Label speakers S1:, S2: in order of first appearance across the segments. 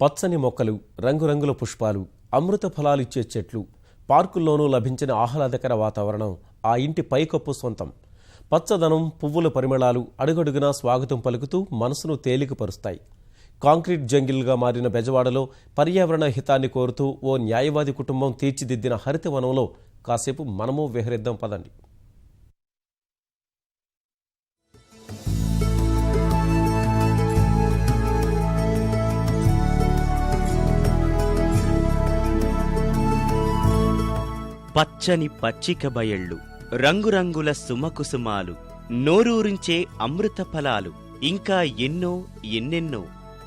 S1: పచ్చని మొక్కలు రంగురంగుల పుష్పాలు అమృత ఫలాలు ఇచ్చే చెట్లు పార్కుల్లోనూ లభించిన ఆహ్లాదకర వాతావరణం ఆ ఇంటి పైకప్పు సొంతం. పచ్చదనం పువ్వుల పరిమళాలు అడుగడుగునా స్వాగతం పలుకుతూ మనసును తేలికపరుస్తాయి. కాంక్రీట్ జంగిల్గా మారిన బెజవాడలో పర్యావరణ హితాన్ని కోరుతూ ఓ న్యాయవాది కుటుంబం తీర్చిదిద్దిన హరితవనంలో కాసేపు మనము విహరిద్దాం పదండి.
S2: పచ్చని పచ్చిక బయళ్ళు రంగురంగుల సుమకుసుమాలు నోరూరించే అమృత ఫలాలు ఇంకా ఎన్నో ఎన్నెన్నో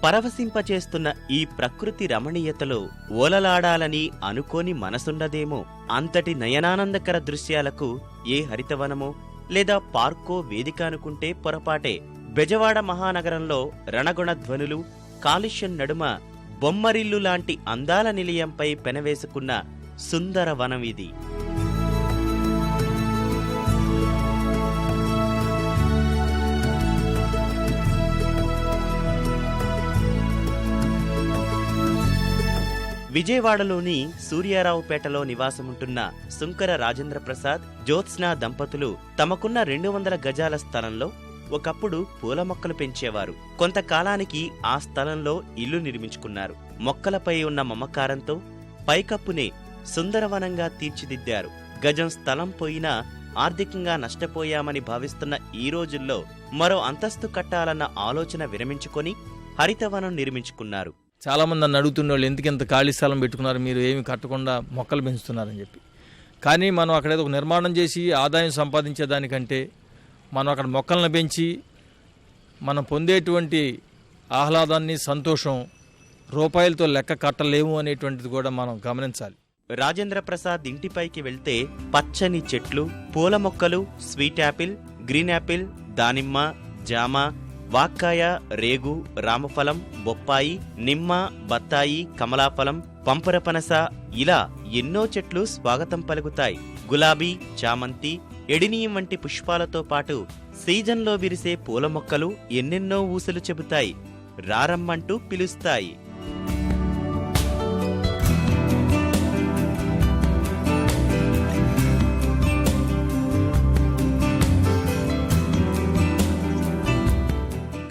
S2: పరవశింపచేస్తున్న ఈ ప్రకృతి రమణీయతలో ఓలలాడాలని అనుకోని మనసుండదేమో అంతటి నయనానందకర దృశ్యాలకు ఏ హరితవనమో లేదా పార్కో వేదిక అనుకుంటే పొరపాటే. బెజవాడ మహానగరంలో రణగుణ ధ్వనులు కాలుష్యం నడుమ బొమ్మరిల్లు లాంటి అందాల నిలయంపై పెనవేసుకున్న సుందర వనం ఇది. విజయవాడలోని సూర్యారావుపేటలో నివాసముంటున్న సుంకర రాజేంద్ర ప్రసాద్ జ్యోత్స్నా దంపతులు తమకున్న రెండు వందల గజాల స్థలంలో ఒకప్పుడు పూల మొక్కలు పెంచేవారు. కొంతకాలానికి ఆ స్థలంలో ఇల్లు నిర్మించుకున్నారు. మొక్కలపై ఉన్న మమకారంతో పైకప్పునే సుందరవనంగా తీర్చిదిద్దారు. గజం స్థలం పోయినా ఆర్థికంగా నష్టపోయామని భావిస్తున్న ఈ రోజుల్లో మరో అంతస్తు కట్టాలన్న ఆలోచన విరమించుకొని హరితవనం నిర్మించుకున్నారు.
S3: చాలా మంది నన్ను అడుగుతున్న వాళ్ళు ఎందుకు ఇంత ఖాళీ స్థలం పెట్టుకున్నారు మీరు ఏమి కట్టకుండా మొక్కలు పెంచుతున్నారని చెప్పి. కానీ మనం అక్కడ ఏదో ఒక నిర్మాణం చేసి ఆదాయం సంపాదించేదానికంటే మనం అక్కడ మొక్కలను పెంచి మనం పొందేటువంటి ఆహ్లాదాన్ని సంతోషం రూపాయలతో లెక్క కట్టలేము అనేటువంటిది కూడా మనం గమనించాలి.
S2: రాజేంద్ర ప్రసాద్ ఇంటిపైకి వెళ్తే పచ్చని చెట్లు పూల మొక్కలు స్వీట్ యాపిల్ గ్రీన్ యాపిల్ దానిమ్మ జామ వాక్కాయ రేగు రామఫలం బొప్పాయి నిమ్మ బత్తాయి కమలాఫలం పంపరపనస ఇలా ఎన్నో చెట్లు స్వాగతం పలుకుతాయి. గులాబీ చామంతి ఎడినియం వంటి పుష్పాలతో పాటు సీజన్లో విరిసే పూల మొక్కలు ఎన్నెన్నో ఊసలు చెబుతాయి. రారమ్మంటూ పిలుస్తాయి.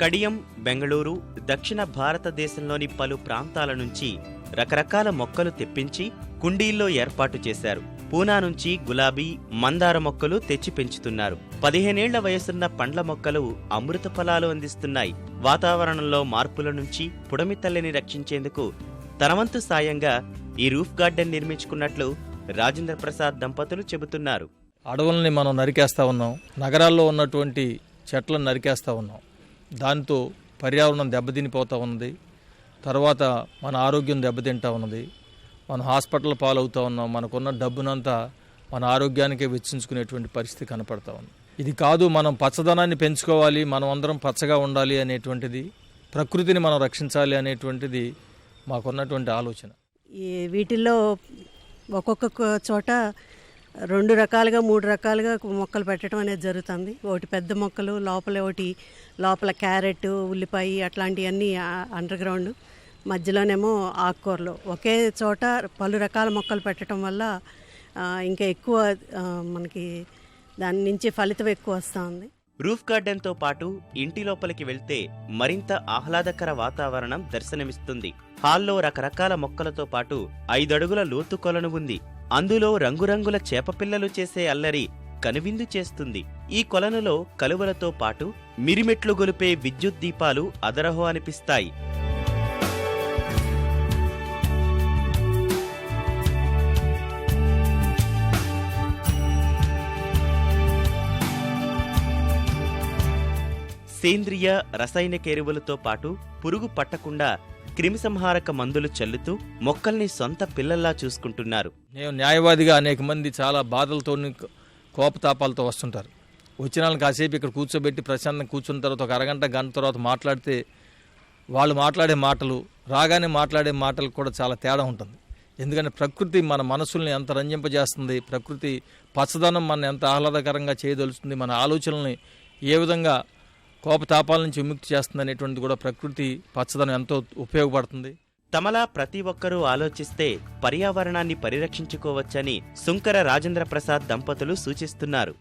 S2: కడియం బెంగళూరు దక్షిణ భారతదేశంలోని పలు ప్రాంతాల నుంచి రకరకాల మొక్కలు తెప్పించి కుండీల్లో ఏర్పాటు చేశారు. పూనా నుంచి గులాబీ మందార మొక్కలు తెచ్చి పెంచుతున్నారు. పదిహేనేళ్ళ వయసున్న పండ్ల మొక్కలు అమృత ఫలాలు అందిస్తున్నాయి. వాతావరణంలో మార్పుల నుంచి పుడమి తల్లిని రక్షించేందుకు తనవంతు సాయంగా ఈ రూఫ్ గార్డెన్ నిర్మించుకున్నట్లు రాజేంద్ర ప్రసాద్ దంపతులు చెబుతున్నారు.
S3: అడవుల్ని మనం నరికేస్తా ఉన్నాం. నగరాల్లో ఉన్నటువంటి చెట్లను నరికేస్తా ఉన్నాం. దాంతో పర్యావరణం దెబ్బతినిపోతూ ఉన్నది. తర్వాత మన ఆరోగ్యం దెబ్బతింటా ఉన్నది. మనం హాస్పిటల్ పాలవుతూ ఉన్నాం. మనకున్న డబ్బునంతా మన ఆరోగ్యానికే వెచ్చించుకునేటువంటి పరిస్థితి కనపడతా ఉంది. ఇది కాదు మనం పచ్చదనాన్ని పెంచుకోవాలి మనం అందరం పచ్చగా ఉండాలి అనేటువంటిది ప్రకృతిని మనం రక్షించాలి అనేటువంటిది మాకున్నటువంటి ఆలోచన.
S4: ఈ వీటిల్లో ఒక్కొక్క చోట రెండు రకాలుగా మూడు రకాలుగా మొక్కలు పెట్టడం అనేది జరుగుతుంది. ఒకటి పెద్ద మొక్కలు లోపల ఒకటి లోపల క్యారెట్ ఉల్లిపాయ అట్లాంటివన్నీ అండర్ గ్రౌండ్ మధ్యలోనేమో ఆకుకూరలు. ఒకే చోట పలు రకాల మొక్కలు పెట్టడం వల్ల ఇంకా ఎక్కువ మనకి దాని నుంచి ఫలితం ఎక్కువ వస్తూ ఉంది
S2: రూఫ్ గార్డెన్తో పాటు ఇంటి లోపలికి వెళ్తే మరింత ఆహ్లాదకర వాతావరణం దర్శనమిస్తుంది. హాల్లో రకరకాల మొక్కలతో పాటు ఐదడుగుల లోతు కొలను ఉంది. అందులో రంగురంగుల చేపపిల్లలు చేసే అల్లరి కనువిందు చేస్తుంది. ఈ కొలనులో కలువలతో పాటు మిరిమెట్లు గొలిపే విద్యుత్ దీపాలు అదరహో అనిపిస్తాయి. సేంద్రియ రసాయనిక ఎరువులతో పాటు పురుగు పట్టకుండా క్రిమిసంహారక మందులు చల్లుతూ మొక్కల్ని సొంత పిల్లల్లా చూసుకుంటున్నారు.
S3: నేను న్యాయవాదిగా అనేక మంది చాలా బాధలతో కోపతాపాలతో వస్తుంటారు. వచ్చిన వాళ్ళని కాసేపు ఇక్కడ కూర్చోబెట్టి ప్రశాంతంగా కూర్చున్న తర్వాత ఒక అరగంట గంట తర్వాత మాట్లాడితే వాళ్ళు మాట్లాడే మాటలు రాగానే మాట్లాడే మాటలు కూడా చాలా తేడా ఉంటుంది. ఎందుకంటే ప్రకృతి మన మనసుల్ని ఎంత రంజింపజేస్తుంది ప్రకృతి పచ్చదనం మన ఎంత ఆహ్లాదకరంగా చేయదలుస్తుంది మన ఆలోచనల్ని ఏ విధంగా కోపతాపాల నుంచి విముక్తి చేస్తుంది అనేటువంటిది కూడా ప్రకృతి పచ్చదనం ఎంతో ఉపయోగపడుతుంది.
S2: తమలా ప్రతి ఒక్కరూ ఆలోచిస్తే పర్యావరణాన్ని పరిరక్షించుకోవచ్చని సుంకర రాజేంద్ర ప్రసాద్ దంపతులు సూచిస్తున్నారు.